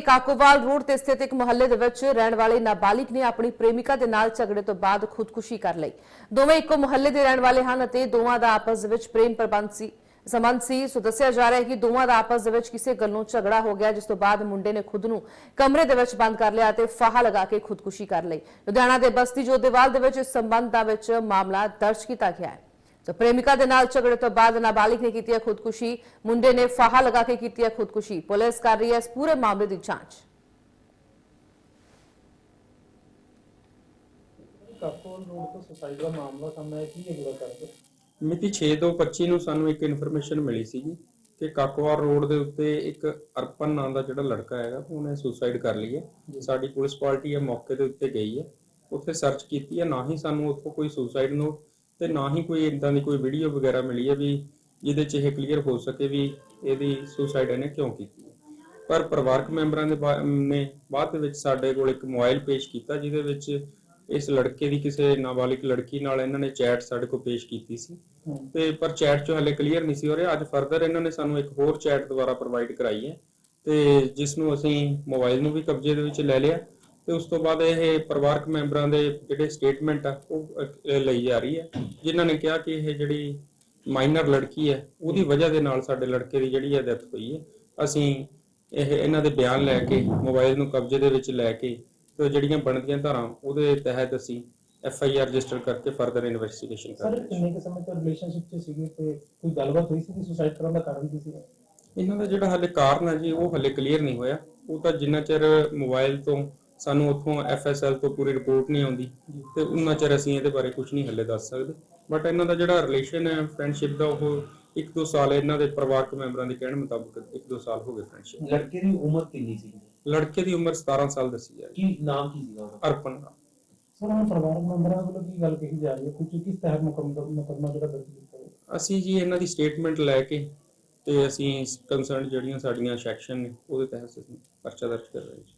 Kakowal road ਤੇ ਸਥਿਤ ਇੱਕ ਮੁਹੱਲੇ ਦੇ ਵਿੱਚ ਰਹਿਣ ਵਾਲੇ ਨਾਬਾਲਿਗ ਨੇ ਆਪਣੀ ਪ੍ਰੇਮਿਕਾ ਦੇ ਨਾਲ ਝਗੜੇ ਤੋਂ ਬਾਅਦ ਖੁਦਕੁਸ਼ੀ ਕਰ ਲਈ। ਦੋਵੇਂ ਇੱਕੋ ਮੁਹੱਲੇ ਦੇ ਰਹਿਣ ਵਾਲੇ ਹਨ ਅਤੇ ਦੋਵਾਂ ਦਾ ਆਪਸ ਵਿੱਚ ਪ੍ਰੇਮ ਪ੍ਰਬੰਧ ਸੀ, ਸੰਬੰਧ ਸੀ। ਸੋ ਦੱਸਿਆ ਜਾ ਰਿਹਾ ਹੈ ਕਿ ਦੋਵਾਂ ਦਾ ਆਪਸ ਦੇ ਵਿੱਚ ਕਿਸੇ ਗੱਲੋਂ ਝਗੜਾ ਹੋ ਗਿਆ, ਜਿਸ ਤੋਂ ਬਾਅਦ ਮੁੰਡੇ ਨੇ ਖੁਦ ਨੂੰ ਕਮਰੇ ਦੇ ਵਿੱਚ ਬੰਦ ਕਰ ਲਿਆ ਅਤੇ ਫਾਹਾ ਲਗਾ ਕੇ ਖੁਦਕੁਸ਼ੀ ਕਰ ਲਈ। ਲੁਧਿਆਣਾ ਦੇ ਬਸਤੀ ਜੋਧੇਵਾਲ ਦੇ ਵਿੱਚ ਇਸ ਸੰਬੰਧ ਦਾ ਵਿੱਚ ਮਾਮਲਾ ਦਰਜ ਕੀਤਾ ਗਿਆ ਹੈ। ਸੋ ਪ੍ਰੇਮਿਕਾ ਦੇ ਨਾਲ ਝਗੜੇ ਤੋਂ ਬਾਅਦ ਨਾਬਾਲਿਗ ਨੇ ਕੀਤੀ ਹੈ ਖੁਦਕੁਸ਼ੀ ਮੁੰਡੇ ਨੇ ਫਾਹਾ ਲਗਾ ਕੇ ਕੀਤੀ ਹੈ ਖੁਦਕੁਸ਼ੀ। ਪੁਲਿਸ ਕਰ ਰਹੀ ਹੈ ਇਸ ਪੂਰੇ ਮਾਮਲੇ ਦੀ ਜਾਂਚ। ਕਾਕੋਲ ਰੋਡ ਤੋਂ ਸੁਸਾਇਟੀ ਦਾ ਮਾਮਲਾ ਸਾਹਮਣੇ ਆਇਆ ਕੀ ਹੈ ਪੂਰਾ ਕਰਕੇ ਮਿਤੀ 6/2/25 ਨੂੰ ਸਾਨੂੰ ਇੱਕ ਇਨਫੋਰਮੇਸ਼ਨ ਮਿਲੀ ਸੀਗੀ ਕਿ ਕਾਕਵਾਰ ਰੋਡ ਦੇ ਉੱਤੇ ਇੱਕ ਅਰਪਨ ਨਾਂ ਦਾ ਜਿਹੜਾ ਲੜਕਾ ਹੈਗਾ ਉਹਨੇ ਸੁਸਾਈਡ ਕਰ ਲਈ ਹੈ। ਸਾਡੀ ਪੁਲਿਸ ਪਾਰਟੀ ਹੈ ਮੌਕੇ ਦੇ ਉੱਤੇ ਗਈ ਹੈ। ਉੱਥੇ ਸਰਚ ਕੀਤੀ ਹੈ ਨਾ ਹੀ ਸਾਨੂੰ ਉੱਥੋਂ ਕੋਈ ਸੁਸਾਈਡ ਨੋਟ ਤੇ ਨਾ ਹੀ ਕੋਈ ਇਦਾਂ ਦੀ ਕੋਈ ਵੀਡੀਓ ਵਗੈਰਾ ਮਿਲੀ ਹੈ ਵੀ ਜਿਹਦੇ 'ਚ ਇਹ ਕਲੀਅਰ ਹੋ ਸਕੇ ਵੀ ਇਹਦੀ ਸੁਸਾਈਡ ਇਹਨੇ ਕਿਉਂ ਕੀਤੀ। ਪਰ ਪਰਿਵਾਰਕ ਮੈਂਬਰਾਂ ਦੇ ਨੇ ਬਾਅਦ ਦੇ ਵਿੱਚ ਸਾਡੇ ਕੋਲ ਇੱਕ ਮੋਬਾਈਲ ਪੇਸ਼ ਕੀਤਾ ਜਿਹਦੇ ਵਿੱਚ ਇਸ ਲੜਕੇ ਦੀ ਕਿਸੇ ਨਾਬਾਲਿਗ ਲੜਕੀ ਨਾਲ ਇਹਨਾਂ ਨੇ ਚੈਟ ਸਾਡੇ ਕੋਲ ਪੇਸ਼ ਕੀਤੀ ਸੀ। ਤੇ ਪਰ ਚੈਟ ਚੋਂ ਹਲੇ ਕਲੀਅਰ ਨਹੀਂ ਸੀ ਹੋ ਰਿਹਾ। ਅੱਜ ਫਰਦਰ ਇਹਨਾਂ ਨੇ ਸਾਨੂੰ ਇੱਕ ਹੋਰ ਚੈਟ ਦੁਬਾਰਾ ਪ੍ਰੋਵਾਈਡ ਕਰਾਈ ਹੈ। ਤੇ ਜਿਸ ਨੂੰ ਅਸੀਂ ਮੋਬਾਈਲ ਨੂੰ ਵੀ ਕਬਜ਼ੇ ਦੇ ਵਿੱਚ ਲੈ ਲਿਆ। ਤੇ ਉਸ ਤੋਂ ਬਾਅਦ ਇਹ ਪਰਿਵਾਰਕ ਮੈਂਬਰਾਂ ਦੇ ਜਿਹੜੇ ਸਟੇਟਮੈਂਟ ਆ ਉਹ ਅਹ, ਲਈ ਜਾ ਰਹੀ ਹੈ। ਜਿਨ੍ਹਾਂ ਨੇ ਕਿਹਾ ਕਿ ਇਹ ਜਿਹੜੀ ਮਾਈਨਰ ਲੜਕੀ ਹੈ ਉਹਦੀ ਵਜ੍ਹਾ ਦੇ ਨਾਲ ਸਾਡੇ ਲੜਕੇ ਦੀ ਜਿਹੜੀ ਹੈ ਡੈਥ ਹੋਈ ਹੈ। ਅਸੀਂ ਇਹ ਇਹਨਾਂ ਦੇ ਬਿਆਨ ਲੈ ਕੇ ਮੋਬਾਈਲ ਨੂੰ ਕਬਜ਼ੇ ਦੇ ਵਿੱਚ ਲੈ ਕੇ ਤੇ ਜਿਹੜੀਆਂ ਬਣਦੀਆਂ ਧਾਰਾਂ ਉਹਦੇ ਤਹਿਤ ਅਸੀਂ ਐਫ ਆਈ ਆਰ ਰਜਿਸਟਰ ਕਰਕੇ ਫਰਦਰ ਇਨਵੈਸਟੀਗੇਸ਼ਨ ਕਰ ਸਰ ਰਹੇ ਹਾਂ। ਕਿੰਨੇ ਕੁ ਸਮੇਂ ਤੋਂ ਰਿਲੇਸ਼ਨਸ਼ਿਪ 'ਚ ਸੀਗੇ ਤੇ ਕੋਈ ਗੱਲਬਾਤ ਹੋਈ ਸੀ ਕਿ ਸੁਸਾਇਡ ਕਰਨ ਦਾ ਕਾਰਨ ਕੀ ਸੀ ਇਹਨਾਂ ਦਾ ਜਿਹੜਾ ਹਲੇ ਕਾਰਨ ਹੈ ਜੀ ਉਹ ਹਲੇ ਕਲੀਅਰ ਨਹੀਂ ਹੋਇਆ। ਉਹ ਤਾਂ ਜਿੰਨਾ ਚਿਰ ਮੋਬਾਈਲ ਤੋਂ ਸਾਨੂੰ ਉੱਥੋਂ ਐਫਐਸਐਲ ਤੋਂ ਪੂਰੀ ਰਿਪੋਰਟ ਨਹੀਂ ਆਉਂਦੀ ਤੇ ਉਹਨਾਂ ਚਿਰ ਅਸੀਂ ਇਹਦੇ ਬਾਰੇ ਕੁਝ ਨਹੀਂ ਹਲੇ ਦੱਸ ਸਕਦੇ। ਬਟ ਇਹਨਾਂ ਦਾ ਜਿਹੜਾ ਰਿਲੇਸ਼ਨ ਹੈ ਫਰੈਂਡਸ਼ਿਪ ਦਾ ਉਹ ਇੱਕ ਦੋ ਸਾਲ ਇਹਨਾਂ ਦੇ ਪਰਿਵਾਰਕ ਮੈਂਬਰਾਂ ਦੇ ਕਹਿਣ ਮੁਤਾਬਕ ਇੱਕ ਦੋ ਸਾਲ ਹੋ ਗਏ ਫਰੈਂਡਸ਼ਿਪ ਲੜਕੇ ਦੀ ਉਮਰ ਕਿੰਨੀ ਸੀ? ਲੜਕੇ ਦੀ ਉਮਰ 17 ਸਾਲ ਦੱਸੀ ਜਾ ਰਹੀ ਕੀ ਨਾਮ ਕੀ ਸੀਗਾ ਉਹਦਾ? ਹੈ ਅਰਪਨ ਦਾ ਸਰ ਹੁਣ ਪਰਿਵਾਰਕ ਮੈਂਬਰਾਂ ਵੱਲੋਂ ਕੀ ਗੱਲ ਕਹੀ ਜਾ ਰਹੀ ਹੈ? ਕੁਝ ਕਿਸ ਤਹਿਤ ਮੁਕੰਮਲ ਜਿਹੜਾ ਦਰਜ ਕੀਤਾ ਅਸੀਂ ਜੀ ਇਹਨਾਂ ਦੀ ਸਟੇਟਮੈਂਟ ਲੈ ਕੇ ਤੇ ਅਸੀਂ ਕੰਸਰਨ ਜਿਹੜੀਆਂ ਸਾਡੀਆਂ ਸੈਕਸ਼ਨ ਨੇ ਉਹਦੇ ਤਹਿਤ ਅਸੀਂ ਪਰਚਾ ਦਰਜ ਕਰ ਰਹੇ ਹਾਂ ਜੀ।